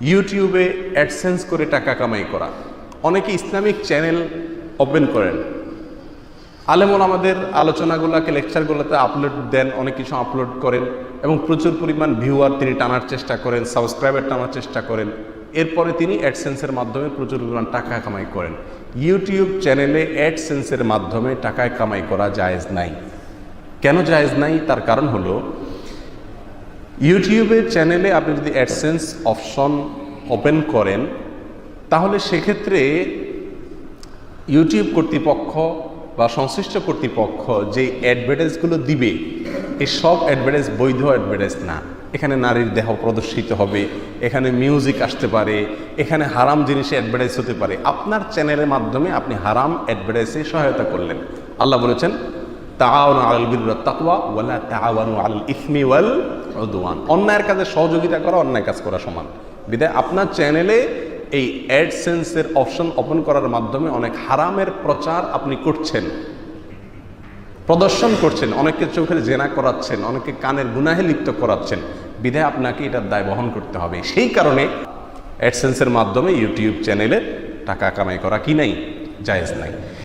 ইউটিউবে অ্যাডসেন্স করে টাকা কামাই করা। অনেকে ইসলামিক চ্যানেল ওপেন করেন। আলেমন আমাদের আলোচনাগুলোকে, লেকচারগুলোতে আপলোড দেন, অনেক কিছু আপলোড করেন এবং প্রচুর পরিমাণ ভিউয়ার তিনি টানার চেষ্টা করেন সাবস্ক্রাইবার টানার চেষ্টা করেন। এরপরে তিনি অ্যাডসেন্সের মাধ্যমে প্রচুর পরিমাণ টাকা কামাই করেন। ইউটিউব চ্যানেলে অ্যাডসেন্সের মাধ্যমে টাকায় কামাই করা জায়েজ নাই। কেন জায়েজ নাই? তার কারণ হলো ইউটিউবের চ্যানেলে আপনি যদি অ্যাডসেন্স অপশন ওপেন করেন, তাহলে সেক্ষেত্রে ইউটিউব কর্তৃপক্ষ বা সংশ্লিষ্ট কর্তৃপক্ষ যে অ্যাডভার্টাইজগুলো দিবে এই সব অ্যাডভার্টাইজ বৈধ অ্যাডভার্টাইজ না। এখানে নারীর দেহ প্রদর্শিত হবে, এখানে মিউজিক আসতে পারে, এখানে হারাম জিনিসে অ্যাডভার্টাইজ হতে পারে। আপনার চ্যানেলের মাধ্যমে আপনি হারাম অ্যাডভার্টাইজে সহায়তা করলেন। আল্লাহ বলেছেন অন্যায়ের কাজে সহযোগিতা করা, অন্যায় কাজ করা সমান। বিদায়, আপনার চ্যানেলে এই অ্যাডসেন্সের অপশন ওপেন করার মাধ্যমে অনেক হারামের প্রচার আপনি করছেন। প্রদর্শন করছেন, অনেককে চোখের জেনা করাচ্ছেন অনেকে কানের গুনাহে লিপ্ত করাচ্ছেন। বিধায় আপনাকে এটার দায় বহন করতে হবে। সেই কারণে অ্যাডসেন্সের মাধ্যমে ইউটিউব চ্যানেলে টাকা কামাই করা কি নাই? জায়েজ নাই।